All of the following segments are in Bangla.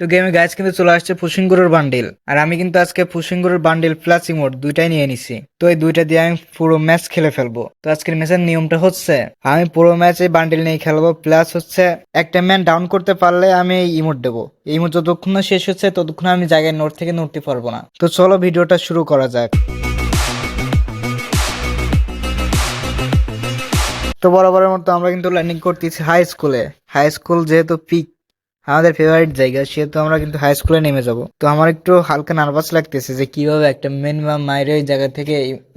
তো গেমে গাইজ কিন্তু চলে আসছে ফুসিঙ্গুরের বান্ডিল আর আমি কিন্তু আজকে ফুসিঙ্গুরের বান্ডিল প্লাস ইমোট দুইটাই নিয়ে নিছি। তো এই দুইটা দিয়ে আমি পুরো ম্যাচ খেলে ফেলব। তো আজকের ম্যাচের নিয়মটা হচ্ছে, আমি পুরো ম্যাচ এই বান্ডিল নিয়ে খেলব। প্লাস হচ্ছে, একটা ম্যান ডাউন করতে পারলে আমি এই ইমোট দেবো। এই ইমোট যতক্ষণ শেষ হচ্ছে, ততক্ষণ আমি জায়গায় নোট থেকে নড়তে পারব না। তো চলো ভিডিওটা শুরু করা যাক। তো বরাবরের মতো আমরা কিন্তু ল্যান্ডিং করতেছি হাই স্কুলে হাই স্কুল যেহেতু পিক আমাদের ফেভারিট জায়গা সেহেতু আমরা কিন্তু হাই স্কুলে নেমে যাব। তো আমার একটু হালকা নার্ভাস লাগতেছে যে কীভাবে একটা মিনিমাম মাইরে ওই জায়গা থেকে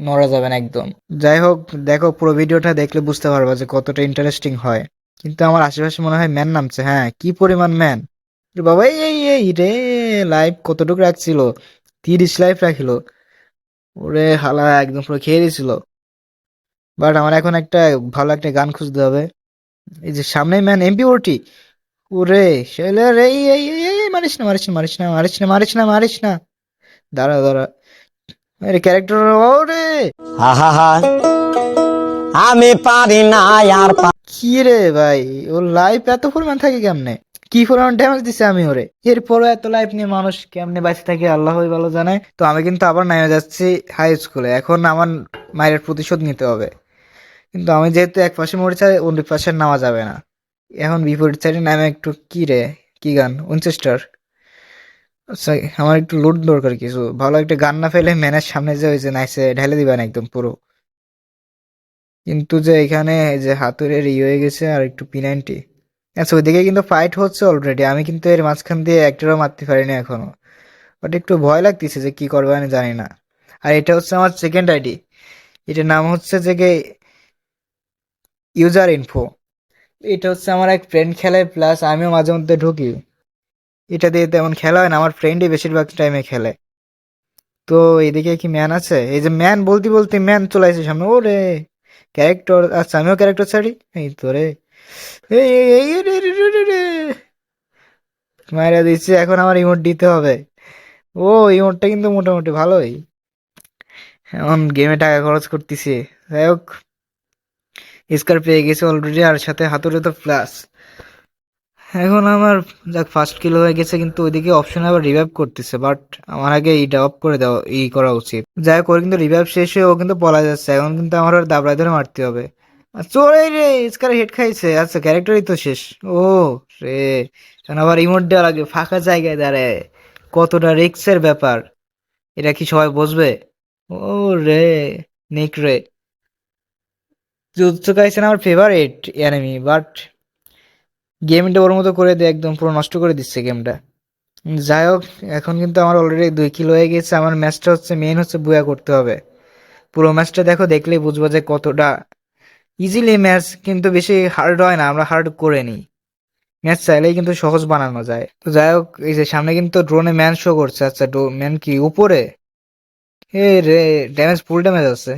নড়া যাবে না একদম। যাই হোক, দেখো পুরো ভিডিওটা দেখলে বুঝতে পারবা যে কতটা ইন্টারেস্টিং হয়। কিন্তু আমার আশেপাশে মনে হয় ম্যান নামছে হ্যাঁ কি পরিমাণ ম্যান বাবা, এই এই রে লাইভ কতটুকু রাখছিল? তিরিশ লাইভ রাখিল। ওরে হালা, একদম পুরো খেয়ে দিয়েছিল বাট আমার এখন একটা ভালো একটা গান খুঁজতে হবে। এই যে সামনে ম্যান এমপি ওটি ওরে শৈলে এই এই এই, এই, মারিস না মারিস না মারিস না মারিস না মারিস না মারিস না। দাঁড়া দাঁড়া। আরে ক্যারেক্টার ওরে আহা আমি পারি না আর কি রে ভাই ওর লাইফ এত পরিমাণ থাকে কেমনে? কি পরিমাণ ড্যামেজ দিছে আমি ওরে। এরপরও এত লাইফ নিয়ে মানুষ কেমনে বাঁচে থাকে আল্লাহ ভালো জানে। তো আমি কিন্তু আবার নেমে যাচ্ছি হাই স্কুলে এখন আমার মায়ের প্রতিশোধ নিতে হবে। কিন্তু আমি যেহেতু এক পাশে মরেছি অন্য পাশে নামা যাবে না। এখন বিপরীত সাইডে নামে একটু কি রে? কি গান? উনচেস্টার আচ্ছা আমার একটু লোড দরকার কিছু। ভালো একটা গান না ফেলে ম্যানের সামনে যে ওই যে নাইসে ঢেলে দিবেন একদম পুরো। কিন্তু যে এখানে যে হাতুড়ের ই হয়ে গেছে আর একটু পিনাইনটি আচ্ছা ওইদিকে কিন্তু ফাইট হচ্ছে অলরেডি আমি কিন্তু এর মাঝখান দিয়ে একটারও মারতে পারিনি এখনও। বাট একটু ভয় লাগতেছে যে কি করবে আমি জানি না। আর এটা হচ্ছে আমার সেকেন্ড আইডি এটার নাম হচ্ছে যে ইউজার ইনফো এটা হচ্ছে আমার এক ফ্রেন্ড খেলে প্লাস আমিও মাঝে মধ্যে ঢুকি। এটা দিয়ে তেমন খেলা হয় না, আমার ফ্রেন্ডই বেশিরভাগ টাইমে খেলে। তো এদিকে কি ম্যান আছে? এই যে ম্যান বলতে বলতে ম্যান চলে আসে সামনে। ও রে ক্যারেক্টার আচ্ছা আমিও ক্যারেক্টার ছাড়ি? এই তো রে। মায়েরা দিচ্ছে, এখন আমার ইমোট দিতে হবে। ও, ইমোটটা কিন্তু মোটামুটি ভালোই। এখন গেমে টাকা খরচ করতেছি। যাই হোক। স্কার পেয়ে গেছে অলরেডি আর সাথে হাতুড়ে তো প্লাস এখন আমার, যাক ফার্স্ট কিল হয়ে গেছে, কিন্তু ওইদিকে অপশন আবার রিভাইভ করতেছে বাট আমার আগে এইটা অফ করে দেওয়া, ই করা উচিত। যাই হোক কিন্তু রিভাইভ শেষ হয়ে ও কিন্তু পলা যাচ্ছে, এখন কিন্তু আমার ওর দাবড়ায় ধরে মারতে হবে। চলে রে, স্কার হেড খাইছে আচ্ছা ক্যারেক্টারই তো শেষ। ও রে, এখন আবার ইমোট দেওয়া লাগবে ফাঁকা জায়গায় দাঁড়ায়। কতটা রিক্সের ব্যাপার, এটা কি সবাই বুঝবে? ও রে, নেক রে। জুৎসু কাইসেন আমার ফেভারিট এনিমি বাট গেমটা ওর মতো করে দিয়ে একদম পুরো নষ্ট করে দিচ্ছে গেমটা যাই হোক, এখন কিন্তু আমার অলরেডি দুই কিলো হয়ে গেছে। আমার ম্যাচটা হচ্ছে মেন হচ্ছে বুয়া করতে হবে। পুরো ম্যাচটা দেখো, দেখলেই বুঝব যে কতটা ইজিলি ম্যাচ কিন্তু বেশি হার্ড হয় না, আমরা হার্ড করে নিই। ম্যাচ চাইলেই কিন্তু সহজ বানানো যায়। তো যাই হোক, এই যে সামনে কিন্তু ড্রোনে ম্যান শো করছে। আচ্ছা ম্যান কি, উপরে? এ রে ড্যামেজ ফুল ড্যামেজ আছে।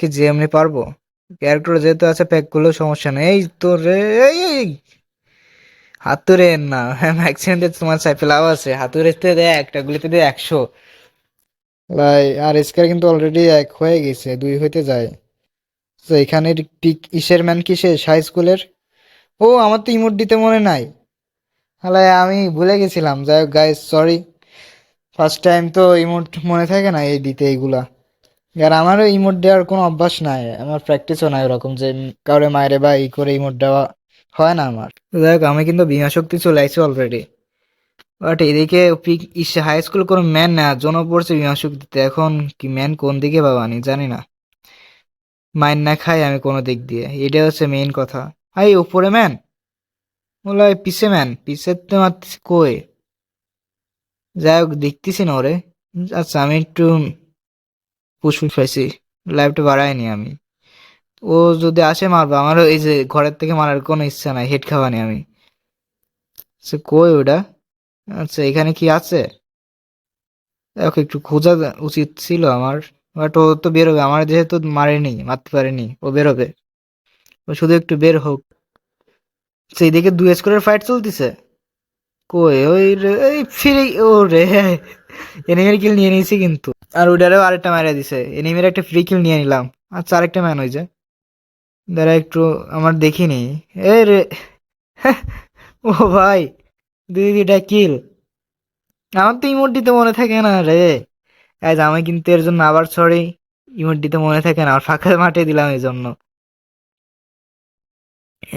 কি যে এমনি পারব। ক্যারেক্টার যেহেতু আছে প্যাক করলেও সমস্যা নেই। এই তো রে, এই হাতুড়ে না ম্যাক্সিমাম তোমার সাইফেলাও আছে। হাতুড়েতে দেয় একটা গুলিতে দেয় একশো। ভাই, আর স্কার কিন্তু অলরেডি এক হয়ে গেছে, দুই হইতে যায়। তো এখানে পিক ইসের ম্যান কি শেষ, হাই স্কুলের? ও, আমার তো ইমোট দিতে মনে নাই। হালাই আমি ভুলে গেছিলাম। যাই হোক গাইস সরি ফার্স্ট টাইম তো ইমোট মনে থাকে না এই দিতে এইগুলা। আর আমারও ইমোট দেওয়ার কোনো অভ্যাস নাই, আমার প্র্যাকটিসও নাই ওরকম যে কাউরে মায়েরে বা ই করে ইমোট দেওয়া হয় না আমার। তো দেখ আমি কিন্তু বিমা শক্তি চলে আসছি অলরেডি বাট এদিকে হাই স্কুল কোনো ম্যান না জন পড়ছে বিমা শক্তিতে। এখন কি ম্যান কোন দিকে পাবা আমি জানি না। মাইন না খাই আমি কোনো দিক দিয়ে এটা হচ্ছে মেইন কথা। আই, উপরে ম্যান বলে পিছে ম্যান পিছের তো মারতেছি কই? যাই হোক, দেখতেছি না ওরে। আচ্ছা আমি একটু ফুসফুস পাইছি। লাইভটা বাড়াইনি আমি। ও যদি আসে মারবো, আমারও এই যে ঘরের থেকে মারার কোনো ইচ্ছা নাই হেড খাওয়ানি আমি। সে কই ওটা? আচ্ছা এখানে কি আছে? ওকে একটু খোঁজা উচিত ছিল আমার। বাট ও তো বেরোবে, আমার যেহেতু মারেনি, মারতে পারেনি, ও বেরোবে। ও শুধু একটু বের হোক। সেই দিকে দুই স্কোরের ফাইট চলতেছে। কই ওই রে, এই ফিরে, ও রে এনিমির কিল নিয়ে নিয়েছি কিন্তু। আর ওইটারেও আরেকটা মারা দিছে। এনিমির একটা ফ্রি কিল নিয়ে নিলাম। আচ্ছা আরেকটা ম্যান হয়ে যায় দাঁড়া একটু আমার দেখিনি এ রে, ও ভাই, দুই দুইটা কিল আমার তো ইমোট দিতে মনে থাকে না রে। আজ আমি কিন্তু এর জন্য আবার সরি ইমোট দিতে মনে থাকে না। আর ফাঁকা মাঠে দিলাম এই জন্য।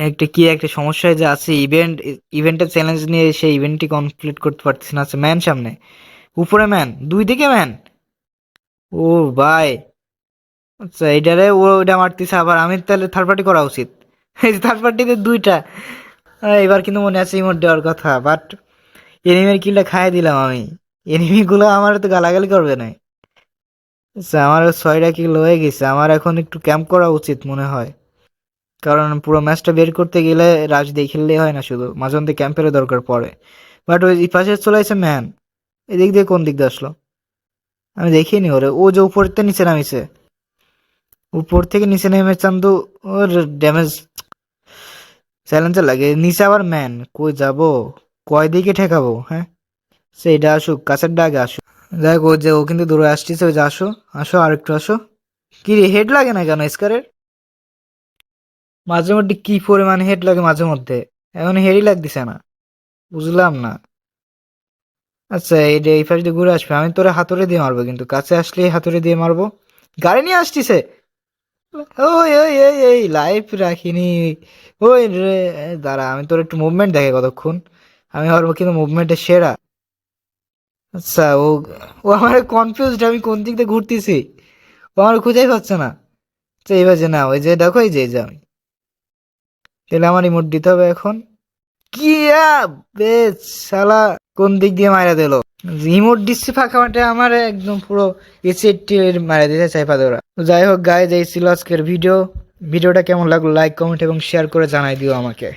একটা কি, একটা সমস্যায় যে আছে। ইভেন্ট ইভেন্টের চ্যালেঞ্জ নিয়ে সেই ইভেন্টটি কমপ্লিট করতে পারতেছি না। আছে ম্যান সামনে। উপরে ম্যান দুই দিকে ম্যান ও ভাই। আচ্ছা এইটারে ও ওইটা মারতেছে আবার। আমি তাহলে থার্ড পার্টি করা উচিত। এই থার্ড পার্টিতে দুইটা। এবার কিন্তু মনে আছে ইমোট দেওয়ার কথা বাট এনিমির কিলটা খাইয়ে দিলাম আমি। এনিমিগুলো আমার তো গালাগালি করবে না। আচ্ছা আমার ছয়টা কিল হয়ে গেছে। আমার এখন একটু ক্যাম্প করা উচিত মনে হয়। কারণ পুরো ম্যাচটা বের করতে গেলে রাজ দিয়ে খেললেই হয় না শুধু। মাঝে মধ্যে ক্যাম্পের দরকার পড়ে। বাট ওই পাশে চলে আসে ম্যান এদিক দিয়ে কোন দিক দিয়ে আসলো? আমি দেখিনি ওরে। ও যে উপর থেকে নিচে নামিছে। উপর থেকে নিচে নেমে চান্দু, ওর ড্যামেজ চ্যালেঞ্জার লাগে। নিচে আবার ম্যান কই যাব? কয় দিকে ঠেকাবো? হ্যাঁ? সেইটা আসুক, কাছের ডাকে আসুক। দেখ ও যে, ও কিন্তু দূরে আসতেছে, ওই যে আসো আসো আর একটু আসো। কি রে হেড লাগে না কেন স্কারের? মাঝে মধ্যে কি পরিমাণে হেড লাগে মাঝে মধ্যে এখন হেডই লাগতেছে না। বুঝলাম না। আচ্ছা এই যে এই পাশ দিয়ে ঘুরে আসবে, আমি তোরা হাতুড়ে দিয়ে মারবো কিন্তু, কাছে আসলে হাতুড়ে দিয়ে মারবো। গাড়ি নিয়ে আসতিছে? ওই ওই ওই ওই লাইফ রাখিনি। ওই রে, দাঁড়া, আমি তোর একটু মুভমেন্ট দেখে কতক্ষণ। আমি ভাববো কিন্তু মুভমেন্টে সেরা। আচ্ছা ও ও আমার কনফিউজড আমি কোন দিক দিয়ে ঘুরতেছি? ও আমার খুঁজেই পাচ্ছে না। আচ্ছা এবার যে না, ওই যে দেখো, এই যে, এই আমি। তাহলে আমার ইমোট দিতে হবে এখন। কিয়া বে শালা কোন দিক দিয়ে মারা দিল? রিমোট দিচ্ছি ফাঁকা মাঠে আমার একদম পুরো এসেটি মারা দিয়েছে চাই পাদোরা যাই হোক গায়ে যাই ছিল আজকের ভিডিও ভিডিওটা কেমন লাগল লাইক কমেন্ট এবং শেয়ার করে জানাই দিও আমাকে।